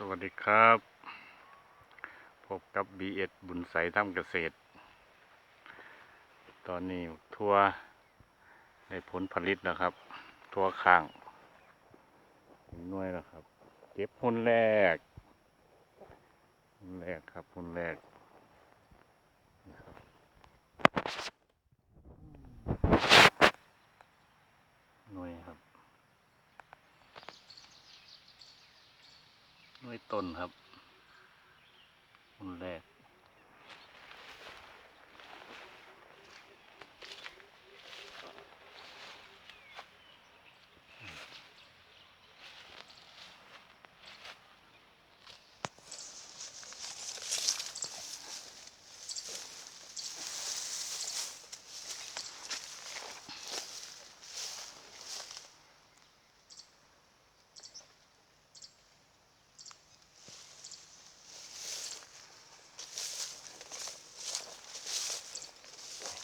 สวัสดีครับ พบกับ B1 บุญใสทำเกษตร ตอนนี้ทั่วในผลผลิตนะครับ ทั่วข้างน่วยแล้วครับ เก็บผลแรกผลแรกครับผลแรกนะครับหน่วยครับ หน่วยต้นครับ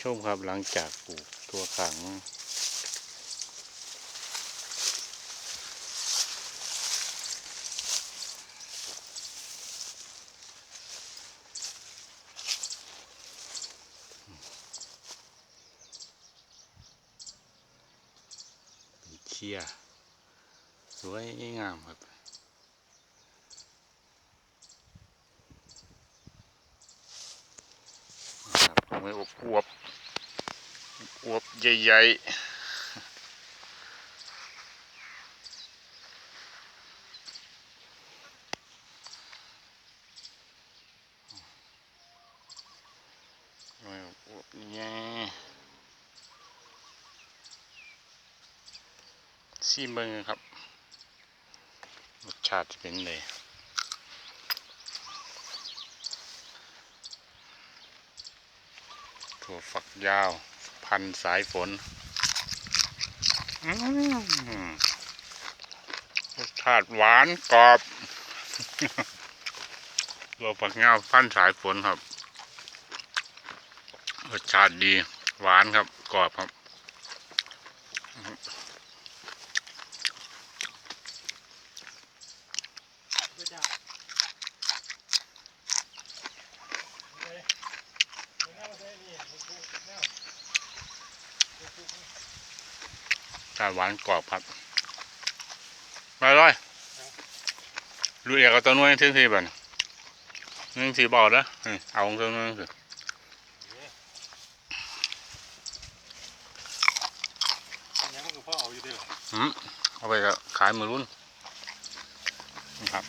ชมครับหลังจากปลูกตัวขัง เป็นเชียสวยงามครับครับเอาไว้อบอวบ อวบใหญ่ๆเอาไว้อวบใหญ่ซีเบิงครับรสชาติเป็นเลยถั่วฝักยาว พันธุ์สายฝนอืมรสชาติหวานกรอบตัวฝักยาวพันธุ์สายฝนครับ รสชาติดี หวานครับ กรอบครับ ชาติหวานกรอบครับมาเลยลูกเอกเอาตัวนู้นทิ้งทีบ่นนึงทีบอกแล้วเอาของตัวนู้นสิยังมันก็พ่อเอาอยู่เด้อหืมเอาไปก็ขายมือรุ่นนะครับ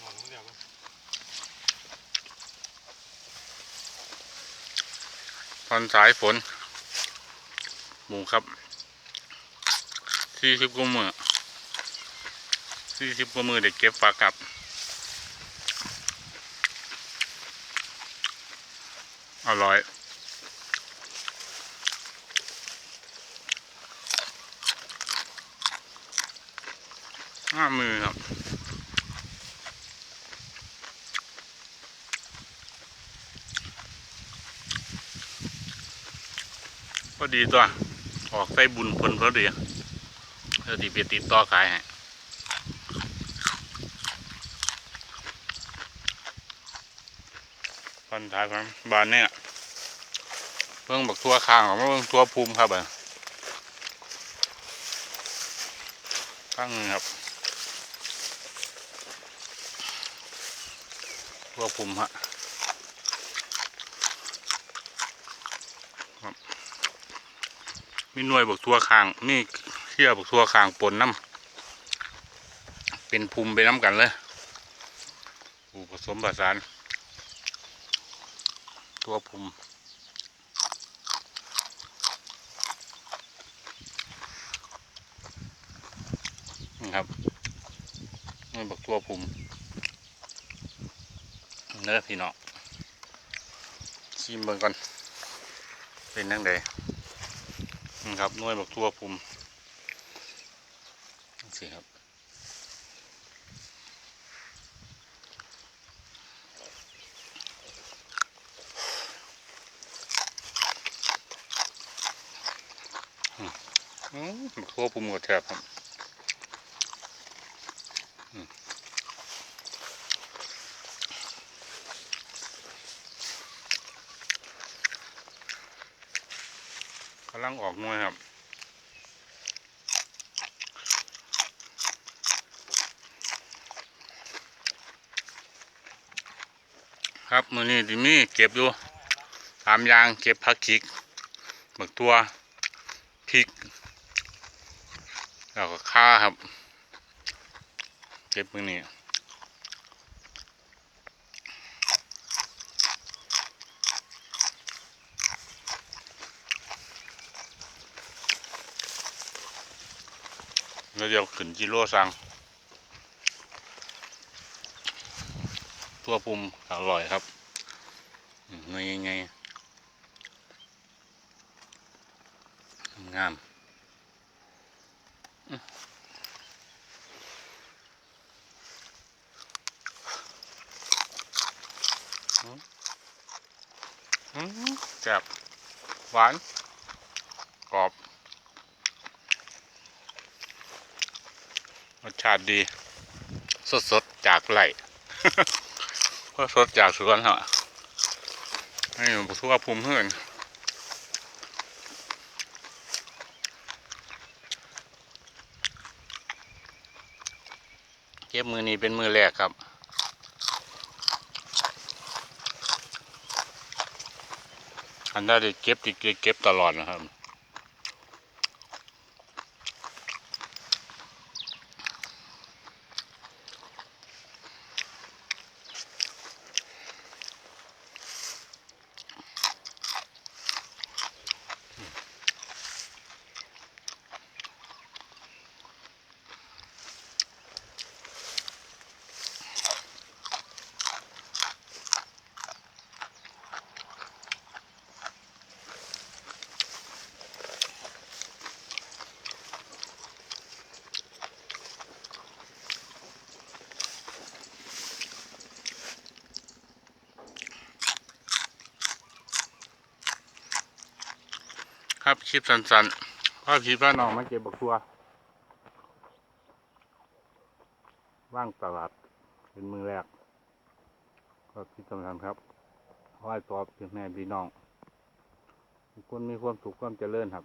หมอนมันเดียวกันตอนสายฝนหมูครับ สี่สิบกว่ามือสี่สิบกว่ามือเด็กเก็บฝากกลับอร่อยห้ามือครับก็ดีตัว ออกใส่บุญผลพอดี เดี๋ยวดีไปติดต่อขายให้พันท้ายพันบานเนี่ยเพิ่งบักทัวคางของเพิ่งทัวภูมิครับอะข้างหนึ่งครับทัวภูมิฮะมีหน่วยบักทั่วคางมี เชี่ยบักทั่วคางปนน้ำเป็นภูมิไปน้ำกันเลยผูผสมผสานตัวภูมินะครับหน่วยบักทั่วภูมิเนื้อพี่น้องชิมเบิ่งก่อนเป็นยังไงนี่ครับน่วยบักทั่วภูมิ สิครับทั่วปุ่มกดแถบครับกำลังออกมวยครับ ครับมือนี้ดิมีเก็บอยู่ตามยางเก็บผักขิกหมึกตัวพริกแล้วก็ข้าครับ เก็บมือนี้แล้วเดี๋ยวขึ้นกิโลสั่ง ทั่วปุ่มอร่อยครับอืมเงยไงงามอืมแซ่บหวาน กรอบ รสชาติดี สด ๆ จากไหล ร่ก็สดจากสวนฮะให้บุทั่วภูมิเพื่อนเก็บมือนี้เป็นมือแรกครับอันได้เก็บติเก็บตลอดนะครับ ครับคลิปสั้นๆพ่อพี่พ่อน้องมาเก็บบักทัวว่างตลาดเป็นมือแรกก็คลิปสั้นๆครับไหว้ตอบถึงแม่พี่น้องทุกคนมีความสุขความเจริญครับ